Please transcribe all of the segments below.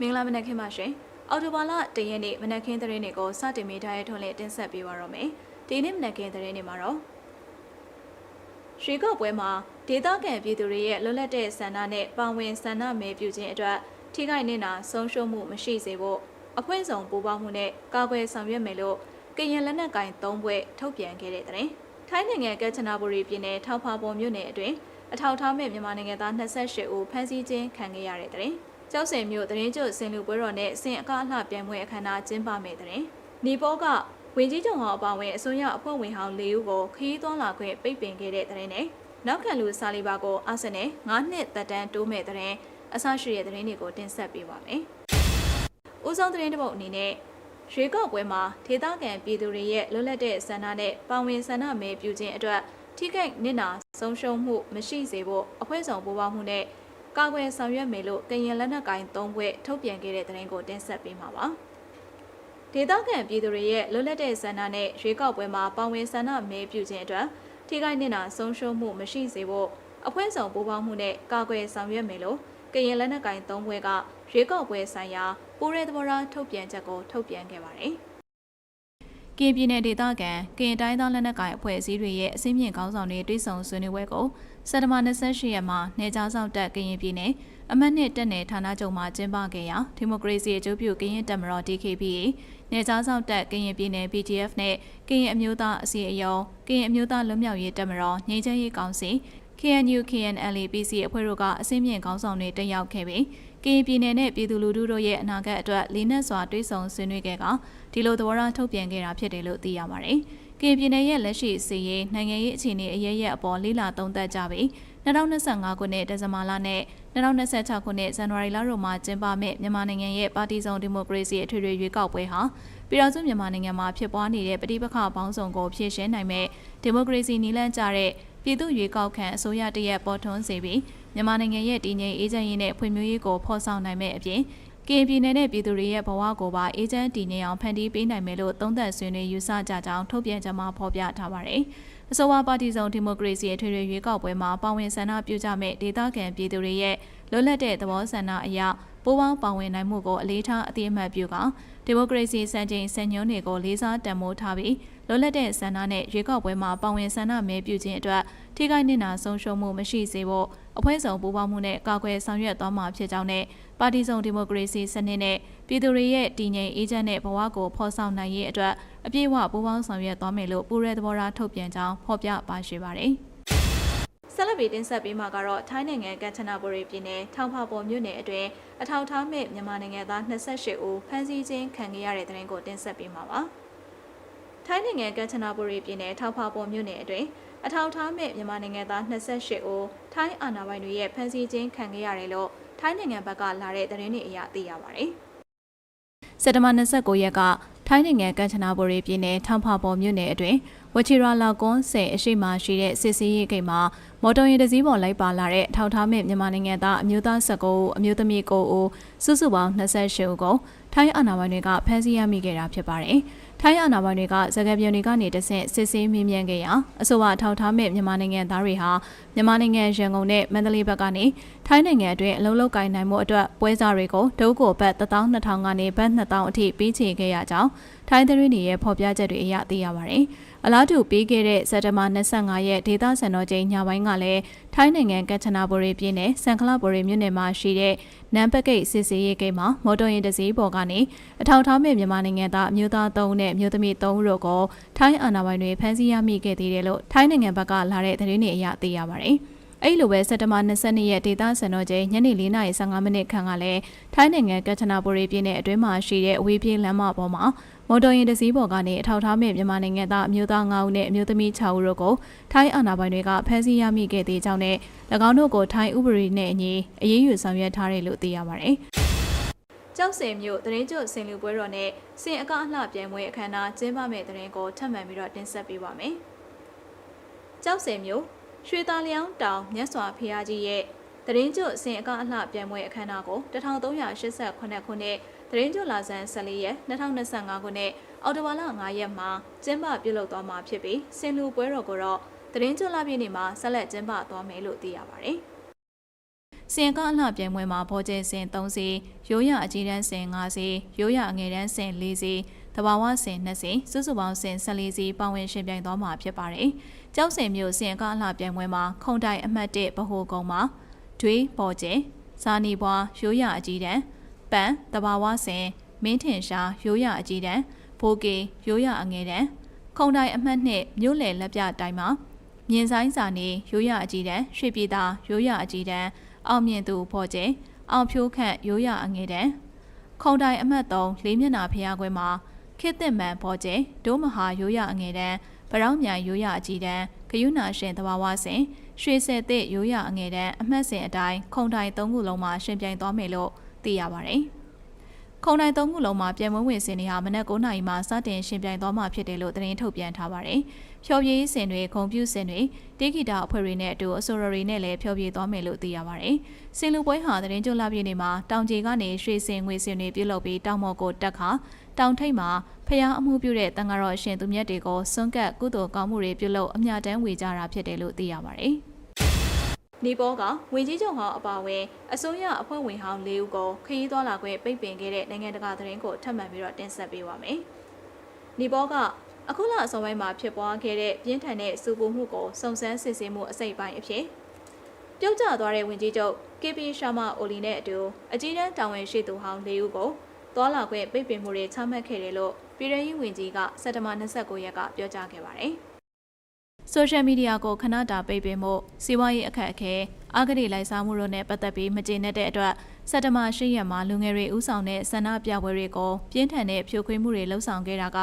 မင်္ဂလာမနက်ခင်းပါရှင်။အော်တိုဘာလတရက်နေ့မနက်ခင်းသတင်းတွေကိုစတင်မိထားတဲ့ထွန်းလင်းတင်ဆက်ပေးပါရမယ်။ဒီနေ့မနက်ခင်းသတင်းတွေမှာတော့ရွှေကောက်ပွဲမှာဒေသခံပြည်သူတွေရဲ့လွတ်လပ်တဲ့ဆန္ဒနဲ့ပါဝင်ဆန္ဒမဲပြုခြင်းအတွက်ထိခိုက်နေတာဆုံးရှုံးမှုမရှိစေဖို့အဖွဲ့ဆောင်ပူးပေါင်းမှုနဲ့ကာကွယ်ဆောင်ရွက်မယ်လို့ကရင်လက်နက်ကင်၃ဘွဲ့ထုတ်ပြန်ခဲ့တဲ့တဲ့။ထိုင်းနိုင်ငံကက်ချနာဘူရီပြည်နယ်ထောက်ဖာပုံမြို့နယ်အတွင်းအထောက်အထားမဲ့မြန်မာနိုင်ငံသား28ဦးဖမ်းဆီးခြင်းခံခဲ့ရတဲ့တဲ့။ ကျောက်စင်မြို့တရင်ကျွတ်စင်လူပွဲတော်နဲ့စင်အကားအလှပြိုင်ပွဲအခမ်းအနားကျင်းပမယ်တဲ့။နီပေါကဝင်ကြီးချုပ်ဟောင်းအပါအဝင်အစိုးရအဖွဲ့ဝင်ဟောင်း၄ဦးကိုခရီးသွန်းလာခွင့်ပိတ်ပင်ခဲ့တဲ့တဲ့နဲ့နောက်ခံလူစာလီဘာကိုအာဆင်နယ်9နှစ်သက်တမ်းတိုးမဲ့တဲ့အဆရှိတဲ့တဲ့တွေကိုတင်ဆက်ပေးပါမယ်။ဦးဆောင်တဲ့တပုတ်အနေနဲ့ရွေးကောက်ပွဲမှာဒေသခံပြည်သူတွေရဲ့လွတ်လပ်တဲ့ဆန္ဒနဲ့ပါဝင်ဆန္ဒမဲပြုခြင်းအတွက်ထိခိုက်နစ်နာဆုံးရှုံးမှုမရှိစေဖို့အဖွဲ့ဆောင်ပူးပေါင်းမှုနဲ့ ကာကွယ်ဆောင်ရွက်မယ်လို့ကရင်လက်နက်ကိုင်၃ဘွဲ့ထုတ်ပြန်ခဲ့တဲ့သတင်းကိုတင်ဆက်ပေးမှာပါ။ဒေသခံပြည်သူတွေရဲ့လွတ်လပ်တဲ့ဆန္ဒနဲ့ရွေးကောက်ပွဲမှာပါဝင်ဆန္ဒမဲပြုခြင်းအတွက်ထိခိုက်နစ်နာဆုံးရှုံးမှုမရှိစေဖို့အဖွဲ့ဆောင်ပူးပေါင်းမှုနဲ့ကာကွယ်ဆောင်ရွက်မယ်လို့ကရင်လက်နက်ကိုင်၃ဘွဲ့ကရွေးကောက်ပွဲဆိုင်ရာပူးရဲသဘောထားထုတ်ပြန်ချက်ကိုထုတ်ပြန်ခဲ့ပါတယ်။ ကရင်ပြည်နယ်ဒေသခံကရင်တိုင်းသားလက်နက်ကိုင်အဖွဲ့အစည်းတွေရဲ့အစည်းအမြင့်ခေါင်းဆောင်တွေတွေ့ဆုံဆွေးနွေးပွဲကိုစက်တဘာ28ရက်မှာနေကြားဆောင်တက်ကရင်ပြည်နယ်အမတ်နှစ်တက်နယ်ဌာနချုပ်မှာကျင်းပခဲ့ရာဒီမိုကရေစီအကျိုးပြုကရင်တပ်မတော် DKBA နေကြားဆောင်တက်ကရင်ပြည်နယ် PDF နဲ့ကရင်အမျိုးသားအစည်းအရုံးကရင်အမျိုးသားလွတ်မြောက်ရေးတပ်မတော်ငြိမ်းချမ်းရေးကောင်စီ KNU KNLA PC အဖွဲ့တို့ကအစည်းအမြင့်ခေါင်းဆောင်တွေတက်ရောက်ခဲ့ပြီးကရင်ပြည်နယ်နဲ့ပြည်သူလူထုတို့ရဲ့အနာဂတ်အတွက်လေးနက်စွာတွေးဆောင်ဆွေးနွေးခဲ့က ဒီလိုသဘောထားထုတ်ပြန်ခဲ့တာဖြစ်တယ်လို့သိရပါတယ်။ကရင်ပြည်နယ်ရဲ့လက်ရှိစီရေးနိုင်ငံရေးအခြေအနေအရရက်အပေါ်လေးလာသုံးသပ်ကြပြီး2025ခုနှစ်ဒီဇင်ဘာလနဲ့2026ခုနှစ်ဇန်နဝါရီလတို့မှာကျင်းပမယ့်မြန်မာနိုင်ငံရဲ့ပါတီစုံဒီမိုကရေစီအထွေထွေရွေးကောက်ပွဲဟာပြည်ထောင်စုမြန်မာနိုင်ငံမှာဖြစ်ပွားနေတဲ့ပဋိပက္ခပေါင်းစုံကိုဖြေရှင်းနိုင်မဲ့ဒီမိုကရေစီနည်းလမ်းကျတဲ့ပြည်သူ့ရွေးကောက်ခံအစိုးရတရက်ပေါ်ထွန်းစေပြီးမြန်မာနိုင်ငံရဲ့တည်ငြိမ်အေးချမ်းရေးနဲ့ဖွံ့ဖြိုးရေးကိုဖော်ဆောင်နိုင်မဲ့အပြင် ကရင်ပြည်နယ်နဲ့ပြည်သူတွေရဲ့ဘဝကိုပါအေးချမ်းတည်ငြိမ်အောင်ဖန်တီးပေးနိုင်မယ်လို့သုံးသပ်ဆွေးနွေးယူဆကြကြောင်းထုတ်ပြန်ကြမှာဖော်ပြထားပါတယ်။အစိုးရပါတီဆောင်ဒီမိုကရေစီအထွေထွေရွေးကောက်ပွဲမှာပါဝင်ဆန္ဒပြုကြမဲ့ဒေသခံပြည်သူတွေရဲ့လွတ်လပ်တဲ့သဘောဆန္ဒအရပိုးပေါင်းပါဝင်နိုင်မှုကိုအလေးထားအသိအမှတ်ပြုကဒီမိုကရေစီစံချိန်စံညွှန်းတွေကိုလေးစားတန်ဖိုးထားပြီးလွတ်လပ်တဲ့ဆန္ဒနဲ့ရွေးကောက်ပွဲမှာပါဝင်ဆန္ဒမဲပြုခြင်းအတွက် ထိခိုက်နစ်နာဆုံးရှုံးမှုမရှိစေဖို့အဖွဲ့ဆောင်ပူးပေါင်းမှုနဲ့ကာကွယ်ဆောင်ရွက်သွားမှာဖြစ်ကြောင်းနဲ့ပါတီစုံဒီမိုကရေစီစနစ်နဲ့ပြည်သူတွေရဲ့တည်ငြိမ်အေးချမ်းတဲ့ဘဝကိုဖော်ဆောင်နိုင်ရေးအတွက်အပြည့်အဝပူးပေါင်းဆောင်ရွက်သွားမယ်လို့ပူးရဲသဘောထားထုတ်ပြန်ကြောင်းဖော်ပြပါရှိပါတယ်။ဆက်လက်ပြီးတင်ဆက်ပေးမှာကတော့ထိုင်းနိုင်ငံကမ်ချနာဘူရီပြည်နယ်ထောင်ဖာပေါ်မြို့နယ်အတွင်းအထောက်ထားမဲ့မြန်မာနိုင်ငံသား28ဦးဖမ်းဆီးခြင်းခံခဲ့ရတဲ့တဲ့ရင်ကိုတင်ဆက်ပေးမှာပါ။ ထိုင်းနိုင်ငံကမ်ချနာဘူရီပြည်နယ်ထောင်ဖာပေါ်မြို့နယ်အတွင်းအထောက်ထားမဲ့မြန်မာနိုင်ငံသား28ဦးထိုင်းအာဏာပိုင်တွေရဲ့ဖမ်းဆီးခြင်းခံခဲ့ရတယ်လို့ထိုင်းနိုင်ငံဘက်ကလာတဲ့သတင်းတွေအရသိရပါတယ်။စက်တဘာ29ရက်ကထိုင်းနိုင်ငံကမ်ချနာဘူရီပြည်နယ်ထောင်ဖာပေါ်မြို့နယ်အတွင်းဝချီရာလာကွန်ဆယ်အရှိမရှိတဲ့စစ်စည်းရေးဂိတ်မှာမော်တော်ယာဉ်တစ်စီးပေါ်လိုက်ပါလာတဲ့ထောက်ထားမဲ့မြန်မာနိုင်ငံသားအမျိုးသား19ဦးအမျိုးသမီး9ဦးစုစုပေါင်း28ဦးကိုထိုင်းအာဏာပိုင်တွေကဖမ်းဆီးရမိခဲ့တာဖြစ်ပါတယ်။ ထိုင်းအာဏာပိုင်တွေကစကားပြောတွေကနေတဆင့်စစ်ဆေးမေးမြန်းခဲ့ရာအဆိုပါထောက်ထားမဲ့မြန်မာနိုင်ငံသားတွေဟာမြန်မာနိုင်ငံရန်ကုန်နဲ့မန္တလေးဘက်ကနေထိုင်းနိုင်ငံအတွင်းအလုံးလုံးကိုင်နိုင်မှုအတွက်ပွဲစားတွေကိုဒုက္ကိုဘတ်12000ကနေဘတ်2000အထိပေးချေခဲ့ရကြောင်းထိုင်းသတင်းတွေရဲ့ဖော်ပြချက်တွေအရသိရပါတယ်။ အလားတူပြီးခဲ့တဲ့စက်တဘာ25ရက်ဒေသစံတော်ချိန်ညပိုင်းကလည်းထိုင်းနိုင်ငံကက်ချနာဘူရီပြည်နယ်စံခလဘူရီမြို့နယ်မှာရှိတဲ့နမ်ပကိတ်စစ်စေးရေးဂိတ်မှာမော်တော်ယာဉ်တစ်စီးပေါ်ကနေအထောက်ထားမဲ့မြန်မာနိုင်ငံသားအမျိုးသား3ဦးနဲ့မျိုးသမီး3ဦးတို့ကိုထိုင်းအာဏာပိုင်တွေဖမ်းဆီးရမိခဲ့သေးတယ်လို့ထိုင်းနိုင်ငံဘက်ကလာတဲ့သတင်းတွေအရသိရပါတယ်။အဲ့လိုပဲစက်တဘာ22ရက်ဒေသစံတော်ချိန်ညနေ4:15မိနစ်ခန့်ကလည်းထိုင်းနိုင်ငံကက်ချနာဘူရီပြည်နယ်အတွင်းမှာရှိတဲ့အဝေးပြေးလမ်းမပေါ်မှာ မော်တော်ယာဉ်တစ်စီးပေါ်ကနေအထောက်ထားမဲ့မြန်မာနိုင်ငံသားအမျိုးသား9ဦးနဲ့အမျိုးသမီး6ဦးတို့ကိုထိုင်းအာဏာပိုင်တွေကဖမ်းဆီးရမိခဲ့သေးကြောင်းနဲ့၎င်းတို့ကိုထိုင်းဥပဒေနဲ့အညီအရေးယူဆောင်ရွက်ထားတယ်လို့သိရပါတယ်။ကျောက်စင်မြို့တရင်ကျွတ်စင်လူပွဲတော်နဲ့စင်အကအလှပြိုင်ပွဲအခမ်းအနားကျင်းပမဲ့တရင်ကိုထပ်မံပြီးတော့တင်ဆက်ပေးပါမယ်။ကျောက်စင်မြို့ရွှေသားလျောင်းတောင်မြတ်စွာဘုရားကြီးရဲ့တရင်ကျွတ်စင်အကအလှပြိုင်ပွဲအခမ်းအနားကို1388ခုနှစ် သတင်းကြလာဆန်း14ရက်2025ခုနှစ်အော်တိုဘာလ9ရက်မှာကျင်းပပြုလုပ်သွားမှာဖြစ်ပြီးစင်လူပွဲတော်ကိုတော့သတင်းကြလာပြည့်နေ့မှာဆက်လက်ကျင်းပသွားမယ်လို့သိရပါတယ်။စင်ကအလှပြိုင်ပွဲမှာဘောကျဲစင်3စီရိုးရအကြီးတန်းစင်5စီရိုးရအငယ်တန်းစင်4စီတဘာဝစင်2စီစုစုပေါင်းစင်14စီပါဝင်ရှင်ပြိုင်သွားမှာဖြစ်ပါတယ်။ကျောက်စင်မျိုးစင်ကအလှပြိုင်ပွဲမှာခုံတိုင်အမှတ်1ဗဟိုကုန်းမှာဒွေးဘောကျဲဇာနီဘွားရိုးရအကြီးတန်း ပန်တဘာဝစင်မင်းထင်ရှားရိုးရအကြီးတန်းဘိုးကေရိုးရအငယ်တန်းခုံတိုင်အမှတ်2မြို့လယ်လက်ပြတိုင်မှာမြင်းဆိုင်စာနေရိုးရအကြီးတန်းရွှေပြည်သာရိုးရအကြီးတန်းအောင်မြင့်သူဖော်ကျဲအောင်ဖြိုးခန့်ရိုးရအငယ်တန်းခုံတိုင်အမှတ်3လေးမျက်နှာဖျားခွဲမှာခေတ်သစ်မှန်ဖော်ကျဲဒိုးမဟာရိုးရအငယ်တန်းဗရောင်းမြိုင်ရိုးရအကြီးတန်းဂယုနာရှင်တဘာဝစင်ရွှေဆယ်သစ်ရိုးရအငယ်တန်းအမှတ်စဉ်အတိုင်းခုံတိုင်၃ခုလုံးမှာရှင်ပြိုင်သွားမယ်လို့ သိရပါတယ်။ခုံတိုင်၃ခုလုံးမှာပြန်မဝင်စင်တွေဟာမနက်9:00နာရီမှာစတင်ရှင်ပြိုင်သွားမှာဖြစ်တယ်လို့သတင်းထုတ်ပြန်ထားပါတယ်။ဖျော်ဖြေရေးစင်တွေဂုံပြူစင်တွေတေဂီတာအဖွဲ့တွေနဲ့အတူအဆိုရရီနဲ့လည်းဖျော်ဖြေသွားမယ်လို့သိရပါတယ်။စင်လူပွဲဟာသတင်းကြိုလာပြည့်နေမှာတောင်ကြီးကနေရွှေစင်ငွေစင်တွေပြုလုပ်ပြီးတောင်မော်ကိုတက်ခါတောင်ထိပ်မှာဖျားအမှုပြုတဲ့တန်ဃာတော်ရှင်သူမြတ်တွေကိုစွန့်ကပ်ကုသိုလ်ကောင်းမှုတွေပြုလုပ်အမြတ်တမ်းဝေကြတာဖြစ်တယ်လို့သိရပါတယ်။ နီပေါကဝင်ကြီးချုပ်ဟောင်းအပါအဝင်အစိုးရအဖွဲ့ဝင်ဟောင်း၄ဦးကိုခရီးသွားလာခွင့်ပိတ်ပင်ခဲ့တဲ့နိုင်ငံတကာသတင်းကိုထပ်မံပြီးတော့တင်ဆက်ပေးပါမယ်။နီပေါကအခုလအစောပိုင်းမှာဖြစ်ပွားခဲ့တဲ့ပြင်းထန်တဲ့စူပူမှုကိုစုံစမ်းစစ်ဆေးမှုအစိပ်ပိုင်းအဖြစ်ပြုတ်ကျသွားတဲ့ဝင်ကြီးချုပ် KP ရှာမာအိုလီနဲ့အတူအကြီးတန်းတာဝန်ရှိသူဟောင်း၄ဦးကိုသွားလာခွင့်ပိတ်ပင်မှုတွေချမှတ်ခဲ့တယ်လို့ပြည်ထောင်ရေးဝန်ကြီးကစက်တဘာ29ရက်ကပြောကြားခဲ့ပါတယ်။ ဆိုရှယ်မီဒီယာကိုခဏတာပိတ်ပင်မှုစီးပွားရေးအခက်အခဲအဂတိလိုက်စားမှုတို့နဲ့ပတ်သက်ပြီးမကျေနပ်တဲ့အတွက်စက်တဘာ၈ရက်မှာလူငယ်တွေဥဆောင်တဲ့ဆန္ဒပြပွဲတွေကိုပြင်းထန်တဲ့ဖြိုခွင်းမှုတွေလှုံ့ဆော်ခဲ့တာက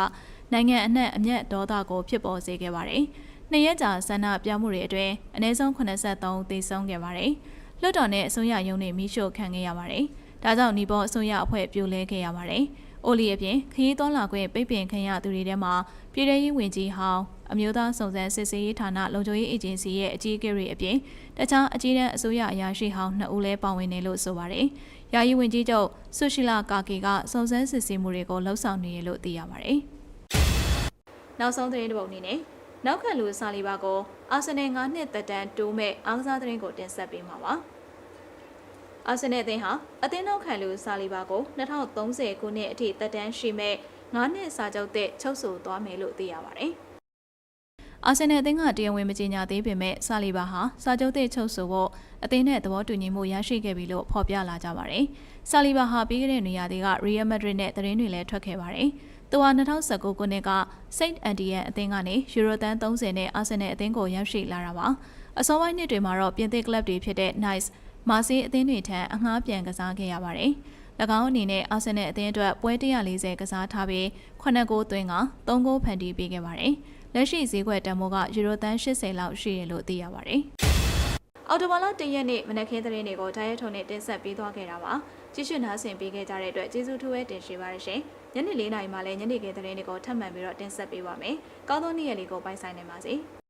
နိုင်ငံအနှံ့အမျက်ဒေါသကိုဖြစ်ပေါ်စေခဲ့ပါတယ်။နှစ်ရက်ကြာဆန္ဒပြမှုတွေအတွင်းအနည်းဆုံး83သေဆုံးခဲ့ပါတယ်။လွှတ်တော်နဲ့အစိုးရရုံးတွေမိရှို့ခံခဲ့ရပါတယ်။ဒါကြောင့်နီဘောအစိုးရအဖွဲ့ပြိုလဲခဲ့ရပါတယ်။အိုလီအပြင်ခရီးသွန်းလာခွင့်ပိတ်ပင်ခံရသူတွေထဲမှာပြည်ထရေးဝင်ကြီးဟောင်း အမျိုးသားစုံစမ်းစစ်ဆေးရေးဌာနလုံခြုံရေးအေဂျင်စီရဲ့အကြီးအကဲတွေအပြင်တခြားအကြီးတန်းအစိုးရအရာရှိဟောင်းနှစ်ဦးလည်းပါဝင်နေလို့ဆိုပါတယ်။ယာယီဝင်ကြီးချုပ်ဆူရှိလာကာကီကစုံစမ်းစစ်ဆေးမှုတွေကိုလှုပ်ဆောင်နေရလို့သိရပါတယ်။နောက်ဆုံးသတင်းတစ်ပုဒ်အနေနဲ့နောက်ခံလူစာလီဘာကိုအာဆင်နယ်9နှစ်သက်တမ်းတိုးမဲ့အားကစားသတင်းကိုတင်ဆက်ပေးမှာပါ။အာဆင်နယ်အသင်းဟာအသင်းနောက်ခံလူစာလီဘာကို2030ခုနှစ်အထိသက်တမ်းရှိမဲ့9နှစ်စာချုပ်သစ်ချုပ်ဆိုသွားမယ်လို့သိရပါတယ်။ အာဆင်နယ်အသင်းကတရားဝင်မကြေညာသေးပေမဲ့စာလီဘာဟာစာချုပ်သစ်ချုပ်ဆိုဖို့အသင်းနဲ့သဘောတူညီမှုရရှိခဲ့ပြီလို့ဖော်ပြလာကြပါတယ်။စာလီဘာဟာပြီးခဲ့တဲ့နေရာတွေက Real Madrid နဲ့သတင်းတွေလည်းထွက်ခဲ့ပါတယ်။သူဟာ2019ခုနှစ်က Saint Etienne အသင်းကနေယူရိုတန်30နဲ့အာဆင်နယ်အသင်းကိုရောက်ရှိလာတာပါ။အစောပိုင်းနှစ်တွေမှာတော့ပြင်သစ်ကလပ်တွေဖြစ်တဲ့ Nice မာဆေးအသင်းတွေထံအငှားပြန်ကစားခဲ့ရပါတယ်။၎င်းအနေနဲ့အာဆင်နယ်အသင်းအတွက်ပွဲ140ကစားထားပြီး9ဂိုးသွင်းက3ဂိုးဖန်တီးပေးခဲ့ပါတယ်။ လက်ရှိဈေးကွက်တန်ဖိုးကယူရိုတန်80လောက်ရှိတယ်လို့သိရပါတယ်။အော်တိုဘာလ1ရက်နေ့မနက်ခင်းသတင်းတွေကိုဓာတ်ရိုက်ထုံနဲ့တင်ဆက်ပေးသွားခဲ့တာပါ။ကြည့်ရှုနားဆင်ပေးခဲ့ကြတဲ့အတွက်ကျေးဇူးထူးပဲတင်ရှိပါရရှင်။ညနေ၄နာရီမှလည်းညနေခင်းသတင်းတွေကိုထပ်မံပြီးတော့တင်ဆက်ပေးပါမယ်။ကောင်းသောနေ့ရက်လေးကိုပိုင်ဆိုင်နိုင်ပါစေ။